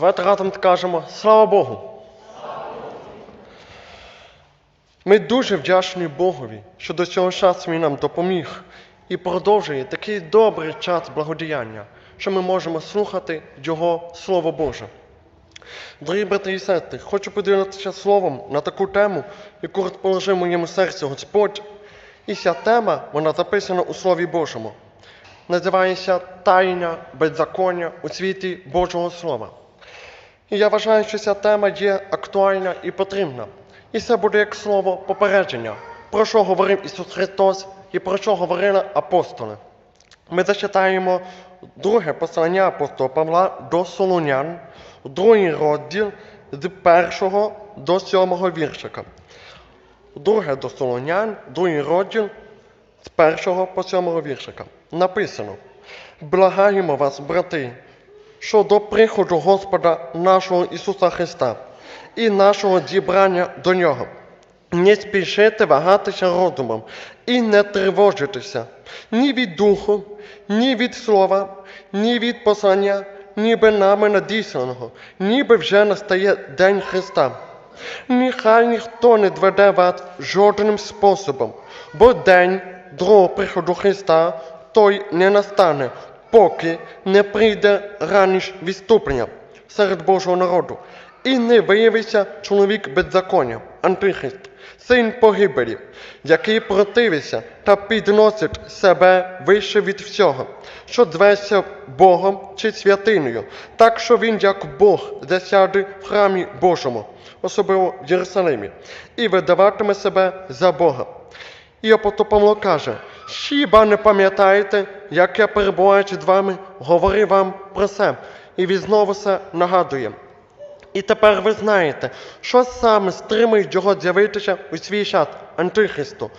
Давайте разом скажемо слава Богу. Ми дуже вдячні Богові, що до цього часу Він нам допоміг і продовжує такий добрий час благодіяння, що ми можемо слухати Його Слово Боже. Дорогі брати і сестри, хочу поділитися словом на таку тему, яку розположив моєму серці Господь. І ця тема, вона записана у Слові Божому. Називається Тайна беззаконня у світі Божого Слова. І я вважаю, що ця тема є актуальна і потрібна. І це буде як слово попередження, про що говорив Ісус Христос і про що говорили апостоли. Ми зачитаємо друге послання апостола Павла до Солонян, другий розділ з першого до сьомого віршика. Друге до Солонян, другий розділ з першого по сьомого віршика. Написано: Благаємо вас, брати, що до приходу Господа нашого Ісуса Христа і нашого зібрання до Нього. Не спішите вагатися розумом і не тривожитися ні від духу, ні від слова, ні від послання, ніби нами надісланого, ніби вже настає День Христа. Нехай ніхто не доведе вас жодним способом, бо день другого приходу Христа той не настане, поки не прийде раніше відступлення серед Божого народу, і не виявиться чоловік беззаконня, антихрист, син погибелі, який противиться та підносить себе вище від всього, що зветься Богом чи святиною, так що він, як Бог, засяде в храмі Божому, особливо в Єрусалимі, і видаватиме себе за Бога. І апостол Павло каже, хіба не пам'ятаєте, як я перебуваючи з вами, говорив вам про це, і він знову це нагадує. І тепер ви знаєте, що саме стримує його з'явитися у свій час Антихристу,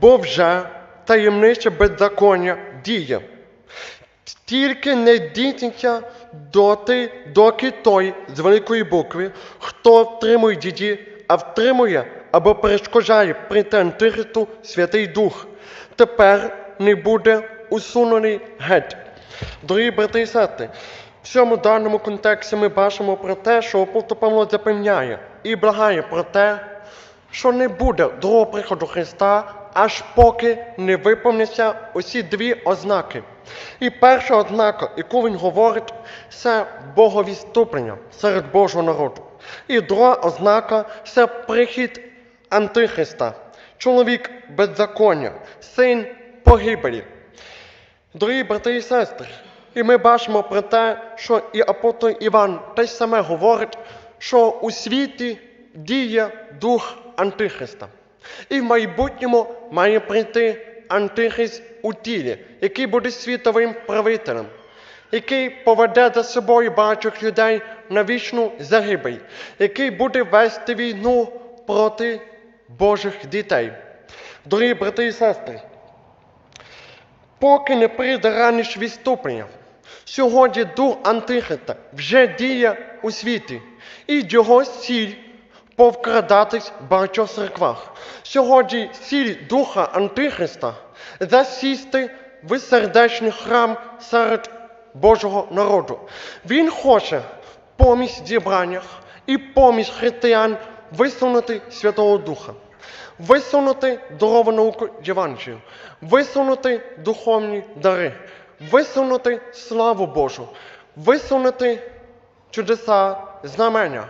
бо вже таємниче беззаконня діє. Тільки не дійтеся доти, доки той з великої букви, хто втримує діді, а втримує або перешкоджає прийти Антихристу Святий Дух, тепер не буде усунений геть. Дорогі брати і сестри, в цьому даному контексті ми бачимо про те, що апостол Павло запевняє і благає про те, що не буде другого приходу Христа, аж поки не виповняться усі дві ознаки. І перша ознака, яку він говорить, це боговіступлення серед Божого народу. І друга ознака це прихід Антихриста, чоловік беззаконня, син погибелі. Дорогі брати і сестри, і ми бачимо про те, що і апостол Іван те саме говорить, що у світі діє дух Антихриста. І в майбутньому має прийти Антихрист у тілі, який буде світовим правителем, який поведе за собою багатьох людей на вічну загибель, який буде вести війну проти Божих дітей. Дорогі брати і сестри, поки не прийде раніше відступлення. Сьогодні дух Антихриста вже діє у світі, і його ціль повкрадатись в багатьох церквах. Сьогодні ціль духа Антихриста засісти в сердечний храм серед Божого народу. Він хоче помість зібраннях і помість християн висунути Святого Духа висунути здорову науку Євангелію, висунути духовні дари, висунути славу Божу, висунути чудеса знамення.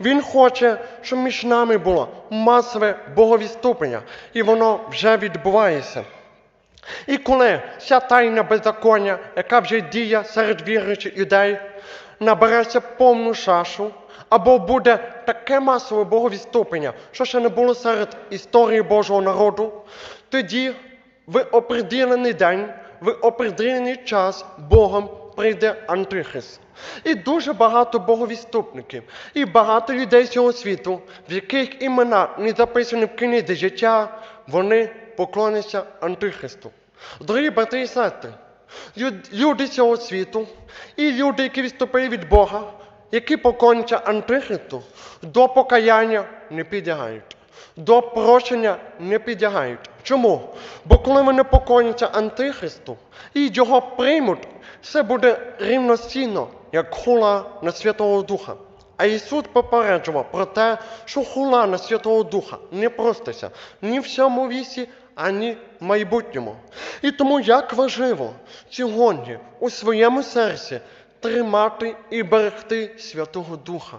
Він хоче, щоб між нами було масове боговіступлення, і воно вже відбувається. І коли ця тайна беззаконня, яка вже діє серед віруючих людей, набереться повну чашу, або буде таке масове боговіступлення, що ще не було серед історії Божого народу, тоді в определений день, в определений час Богом прийде Антихрист. І дуже багато боговіступників, і багато людей цього світу, в яких імена не записані в книзі життя, вони поклоняться Антихристу. Дорогі брати і сестри, люди цього світу і люди, які відступили від Бога, які поклоняться Антихристу, до покаяння не підлягають, до прощення не підлягають. Чому? Бо коли вони поклоняться Антихристу і його приймуть, це буде рівноцінно як хула на Святого Духа. А Ісус попереджував про те, що хула на Святого Духа не проститься ні в цьому віці, ані в майбутньому. І тому як важливо сьогодні у своєму серці тримати і берегти Святого Духа.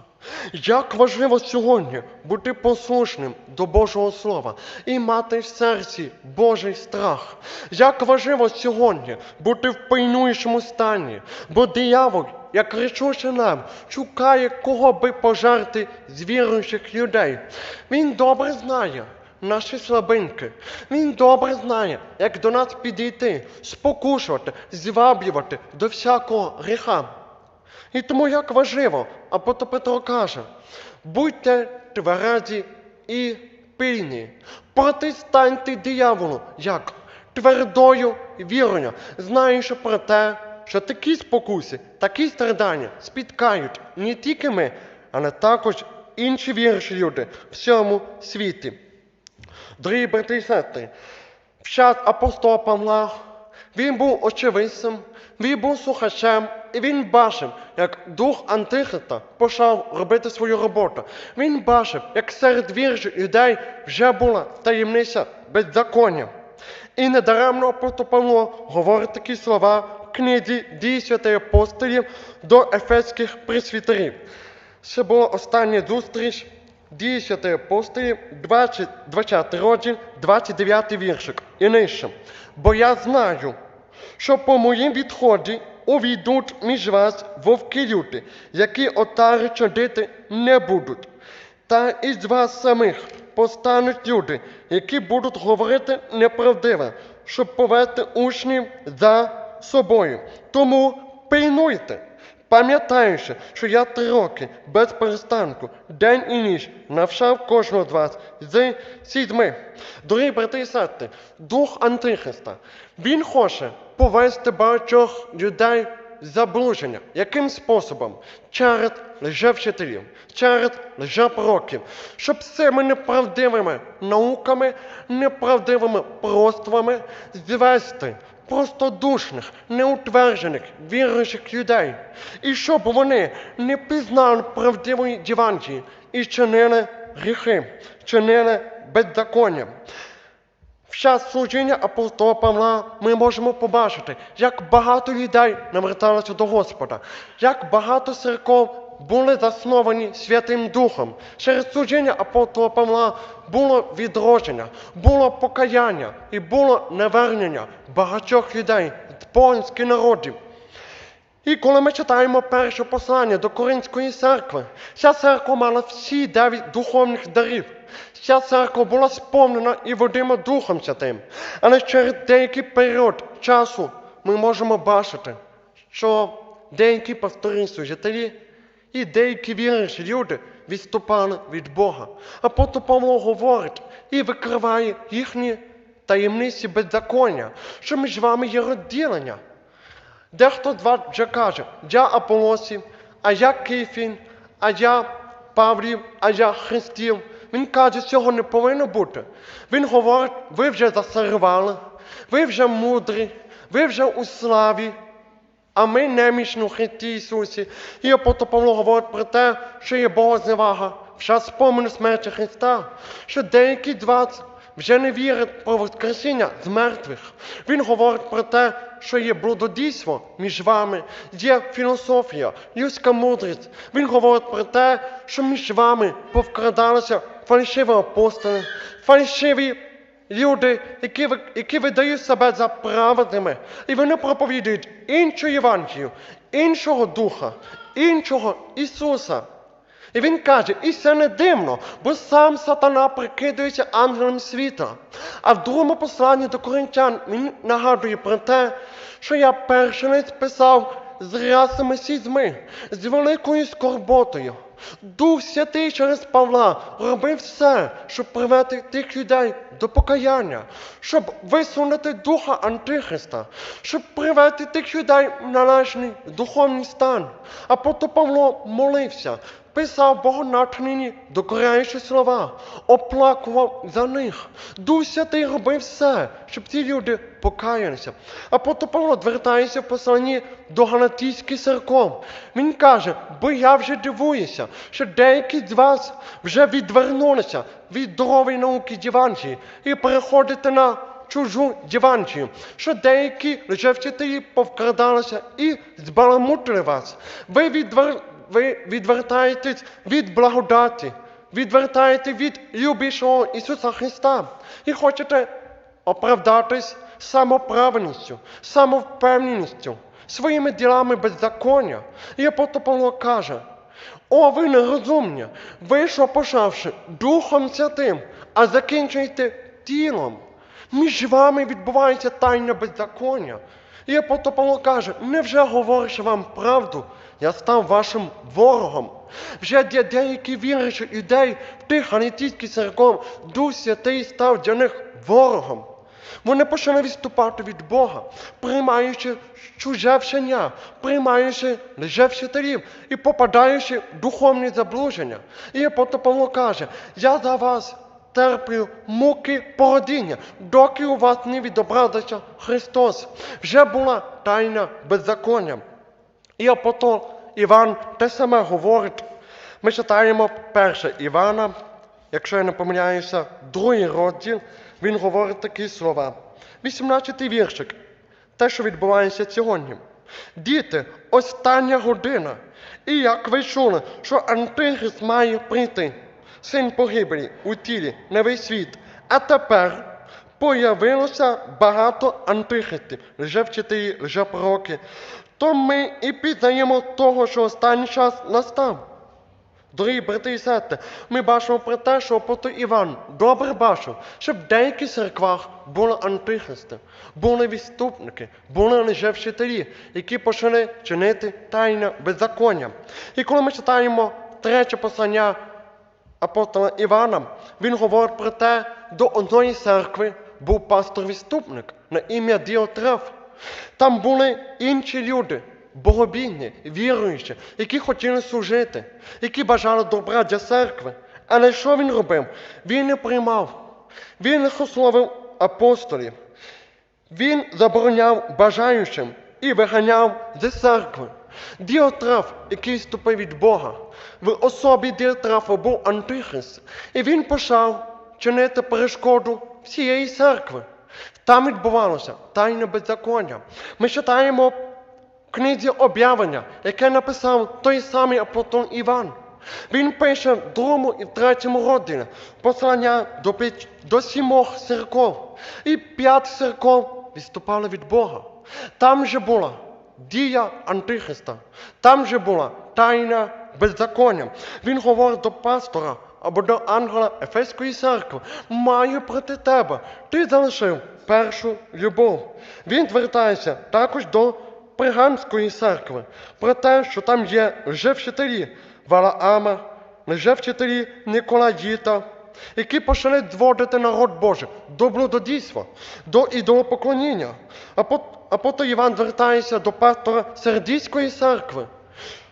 Як важливо сьогодні бути послушним до Божого Слова і мати в серці Божий страх. Як важливо сьогодні бути в пильнуючому стані, бо диявол, як речучи нам, шукає кого би пожерти з віруючих людей. Він добре знає, наші слабинки. Він добре знає, як до нас підійти, спокушувати, зваблювати до всякого гріха. І тому як важливо, апостол Петро каже, будьте тверезі і пильні, протистаньте дияволу, як твердою вірою, знаючи про те, що такі спокуси, такі страдання спіткають не тільки ми, але також інші віруючі люди в всьому світі. Дорогі брати і сестри, в час апостола Павла він був очевидцем, він був слухачем, і він бачив, як дух Антихриста почав робити свою роботу. Він бачив, як серед віруючих людей вже була таємниця беззаконня. І недаремно апостол Павло говорить такі слова в книзі дій святих апостолів до ефеських присвітерів. Це була остання зустріч Дії святих 20, 20 розділ, 29 віршик і нижче. Бо я знаю, що по моїм відході увійдуть між вас вовки люди, які отари чадити не будуть. Та із вас самих постануть люди, які будуть говорити неправдиве, щоб повести учнів за собою. Тому пильнуйте, пам'ятаючи, що я три роки без перестанку, день і ніч навчав кожного з вас з сідьми. Дорогі брати і сестри, дух Антихриста, він хоче повести багатьох людей заблуження. Яким способом? Через лжевчителів, через лжепророків, щоб цими неправдивими науками, неправдивими проствами звести простодушних, неутверджених, віруючих людей, і щоб вони не пізнали правдивої Євангелії і чинили гріхи, чинили беззаконня. В час служіння апостола Павла ми можемо побачити, як багато людей наверталося до Господа, як багато церков були засновані Святим Духом. Через служіння апостола Павла було відродження, було покаяння і було навернення багатьох людей з польських народів. І коли ми читаємо перше послання до Коринської церкви, ця церква мала всі дев'ять духовних дарів. Ця церква була сповнена і водима Духом Святим. Але через деякий період часу ми можемо бачити, що деякі пастори служителі і деякі віруючі люди відступали від Бога. А потім Павло говорить і викриває їхні таємниці беззаконня, що між вами є розділення. Дехто з вас вже каже, я Аполосів, а я Кифін, а я Павлів, а я Христів. Він каже, цього не повинно бути. Він говорить, ви вже засарували, ви вже мудрі, ви вже у славі, а ми немічно в Христі Ісусі. І апостол Павло говорить про те, що є Богозневага в час спомину смерті Христа, що деякі з вас вже не вірять про Воскресіння з мертвих. Він говорить про те, що є блудодійство між вами, є філософія, людська мудрість. Він говорить про те, що між вами повкрадалися фальшиві апостоли, фальшиві люди, які, які видають себе за праведними, і вони проповідують іншу Євангелію, іншого Духа, іншого Ісуса. І він каже, і це не дивно, бо сам сатана прикидується ангелом світа. А в другому посланні до коринтян він нагадує про те, що я перший писав з рясами сізьми, з великою скорботою. Дух Святий через Павла робив все, щоб привести тих людей до покаяння, щоб висунути духа Антихриста, щоб привести тих людей в належний духовний стан. А Павло молився, писав богонатхнені докоряючі слова, оплакував за них. Дух Святий робив все, щоб ці люди покаялися. Апостол Павло звертається в посланні до Галатійських церков. Він каже, бо я вже дивуюся, що деякі з вас вже відвернулися від здорової науки Євангелії і переходите на чужу Євангелію, що деякі лжевчителі повкрадалися і збаламутили вас. Ви, відвер... ви відвертаєтесь від благодаті, відвертаєте від любішого Ісуса Христа і хочете оправдатись самоправністю, самовпевненістю, своїми ділами беззаконня. І апостол Павло каже, о, ви нерозумні, ви що почавши Духом Святим, а закінчуєте тілом. Між вами відбувається тайне беззаконня. І апостол Павло каже, невже говорячи вам правду, я став вашим ворогом. Вже для деяких віруючих людей в тих галітійських церков Дух Святий став для них ворогом. Вони почали відступати від Бога, приймаючи чуже вчення, приймаючи лжевчителів і попадаючи в духовні заблуження. І Павло каже, я за вас терплю муки породіння, доки у вас не відобразиться Христос. Вже була тайна беззаконня. І апостол Іван те саме говорить. Ми читаємо перше Івана, якщо я не помиляюся, другий розділ, він говорить такі слова. 18 віршик. Те, що відбувається сьогодні. Діти, остання година. І як ви чули, що Антихрист має прийти, син погибелі у тілі весь світ. А тепер появилося багато антихристів, лжевчителі, лжепророки. То ми і пізнаємо того, що останній час настав. Дорогі брати і сестри, ми бачимо про те, що апостол Іван добре бачив, що в деяких церквах були антихристи, були відступники, були лжевчителі, які почали чинити тайне беззаконня. І коли ми читаємо третє послання апостола Івана, він говорить про те, до одної церкви був пастор-відступник на ім'я Діотреф. Там були інші люди, богобійні, віруючі, які хотіли служити, які бажали добра для церкви. Але що він робив? Він не приймав, він не сословив апостолів, він забороняв бажаючим і виганяв зі церкви. Діотреф, який ступив від Бога, в особі Діотрафа був антихрист, і він почав чинити перешкоду всієї церкви. Там відбувалося тайне беззаконня. Ми читаємо в книзі об'явлення, яке написав той самий апостол Іван. Він пише в другому і третьому розділі послання до, до сімох церков. І п'ять церков відступали від Бога. Там же була дія Антихриста, там же була тайна беззаконня. Він говорить до пастора або до ангела Ефеської церкви, маю проти тебе, ти залишив першу любов. Він звертається також до Приганської церкви про те, що там є лжевчителі Валаама, лжевчителі Николаїта, які почали зводити народ Божий до блудодійства, до ідолопоклоніння. Апостол Іван звертається до пастора Сердійської церкви,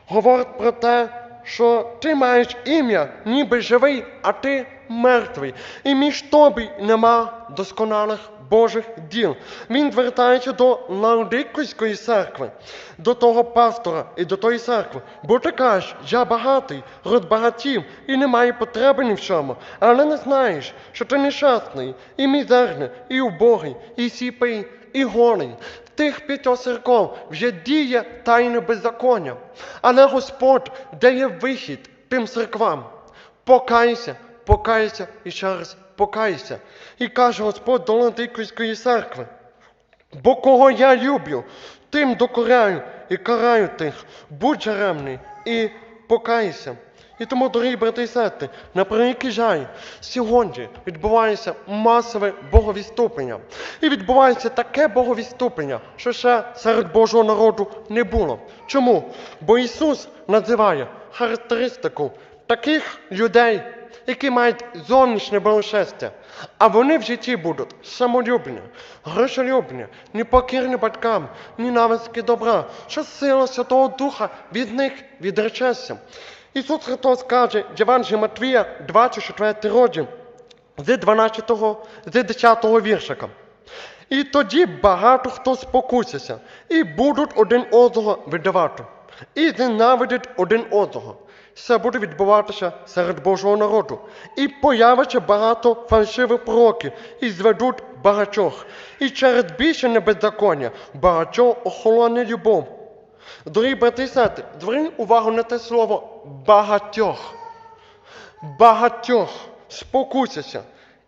говорить про те, що ти маєш ім'я, ніби живий, а ти мертвий. І між тобі нема досконалих Божих діл. Він звертається до Лаудикійської церкви, до того пастора і до тої церкви. Бо ти кажеш, я багатий, розбагатів і не маю потреби ні в чому, але не знаєш, що ти нещасний, і мізерний, і убогий, і сіпий, і голий. Тих п'ятьох церков вже діє тайне беззаконня. Але Господь дає вихід тим церквам. Покайся, покайся і ще раз покайся. І каже Господь до Латиківської церкви. Бо кого я люблю, тим докоряю і караю тих. Будь жаремний і покайся. І тому, дорогі брати і сестри, на превеликий жаль, сьогодні відбувається масове боговідступлення. І відбувається таке боговідступлення, що ще серед Божого народу не було. Чому? Бо Ісус називає характеристику таких людей, які мають зовнішнє благочестя, а вони в житті будуть самолюбні, грошолюбні, непокірні батькам, ненависки добра, що сила Святого Духа від них відречеться. Ісус Христос каже, Євангелія Матвія, 24 розділ, з 12, з 10 віршика. І тоді багато хто спокуситься, і будуть один одного видавати, і ненавидять один одного. Це буде відбуватися серед Божого народу. І появиться багато фальшивих пророків, і зведуть багатьох. І через більше небеззаконня багатьох охолоне любов. Дорогі брати і сестри, зверніть увагу на те слово багатьох. Багатьох спокусяться.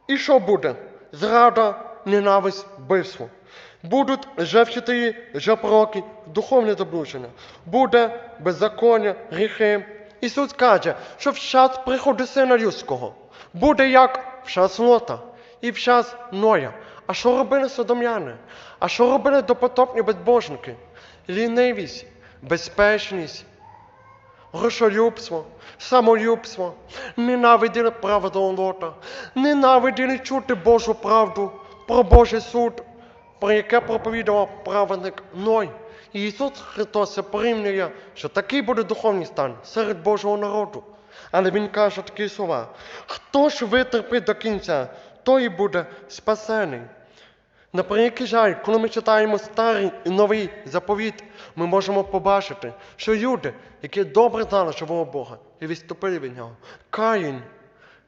І що буде? Зрада, ненависть, вбивство. Будуть жевчителі, жепроки, духовне заблуження. Буде беззаконня, гріхи. Ісус каже, що в час приходу Сина Людського буде як в час Лота і в час Ноя. А що робили содом'яни? А що робили допотопні безбожники? Лінивість, безпечність, грошолюбство, самолюбство, ненавиділи правду Лота, ненавиділи чути Божу правду про Божий суд, про яке проповідував праведник Ной. Ісус Христос порівнює, що такий буде духовний стан серед Божого народу. Але Він каже такі слова: хто ж витерпить до кінця, той буде спасений. На превеликий жаль, коли ми читаємо старий і новий заповіт, ми можемо побачити, що люди, які добре знали живого Бога і відступили від нього, Каїн,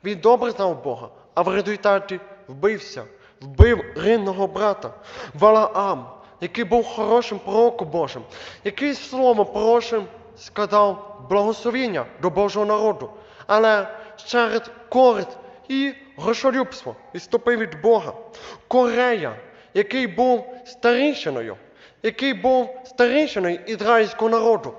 він добре знав Бога, а в результаті вбився, вбив рідного брата, Валаам, який був хорошим пророком Божим, який словом хорошим сказав благословіння до Божого народу, але через користь і грошолюбство відступив від Бога. Корея, який був старішиною, який був старішиною ізраїльського народу,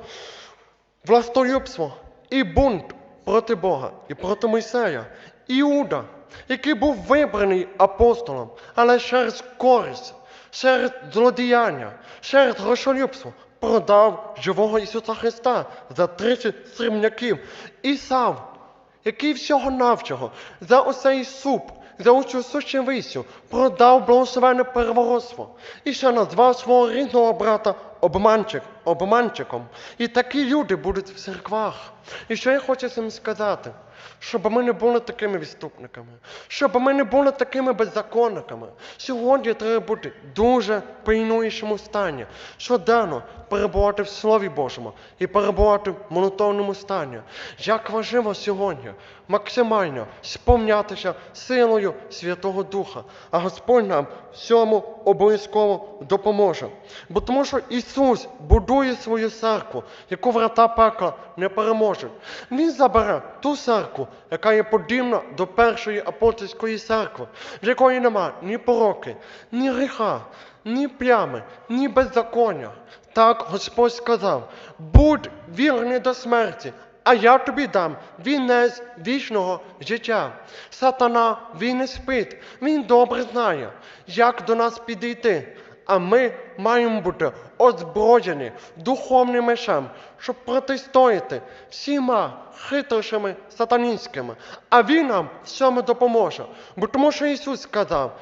властолюбство і бунт проти Бога і проти Мойсея. Іуда, який був вибраний апостолом, але через користь, через злодіяння, через грошолюбство продав живого Ісуса Христа за 30 срібняків. Ісав, який всього навчого за осей суп, за сущим висю, продав благословенне первородство і ще назвав свого рідного брата обманчик, обманчиком. І такі люди будуть в церквах. І що я хочу цим сказати? Щоб ми не були такими відступниками, щоб ми не були такими беззаконниками. Сьогодні треба бути дуже пильнуючому стані, щоденно перебувати в Слові Божому і перебувати в молитовному стані. Як важливо сьогодні максимально сповнятися силою Святого Духа, а Господь нам в цьому обов'язково допоможе. Бо тому що Ісус будує свою церкву, яку врата пекла не переможуть. Він забере ту церкву, яка є подібна до першої апостольської церкви, в якої нема ні пороки, ні гріха, ні плями, ні беззаконня. Так Господь сказав: будь вірний до смерті, а я тобі дам вінець вічного життя. Сатана він не спить, він добре знає, як до нас підійти. А ми маємо бути озброєні духовним мечем, щоб протистояти всіма хитрощами сатанінськими. А він нам в цьому допоможе. Бо тому що Ісус сказав,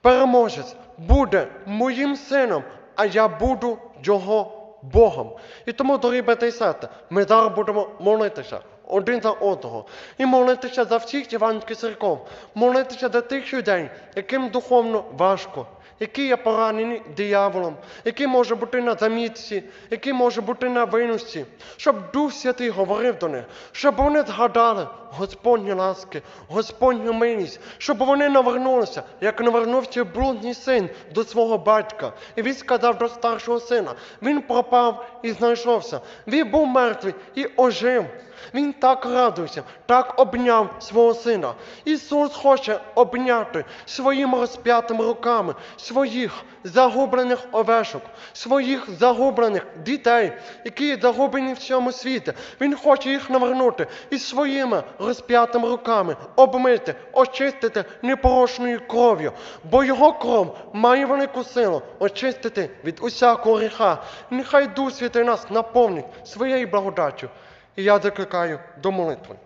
переможець буде моїм сином, а я буду його Богом. І тому, дорогі брати і сестри, ми зараз будемо молитися один за одного. І молитися за всіх іванських церков, молитися за тих людей, яким духовно важко, які є поранені дияволом, який може бути на замітці, який може бути на виносі, щоб Дух Святий говорив до них, щоб вони згадали Господні ласки, Господню милість, щоб вони навернулися, як навернувся блудний син до свого батька. І він сказав до старшого сина: він пропав і знайшовся. Він був мертвий і ожив. Він так радується, так обняв свого сина. Ісус хоче обняти своїми розп'ятими руками своїх загублених овешок, своїх загублених дітей, які загублені в цьому світі. Він хоче їх навернути і своїми розп'ятими руками обмити, очистити непорочною кров'ю, бо його кров має велику силу очистити від усякого гріха. Нехай Дух Святий нас наповнить своєю благодаттю. І я закликаю до молитви.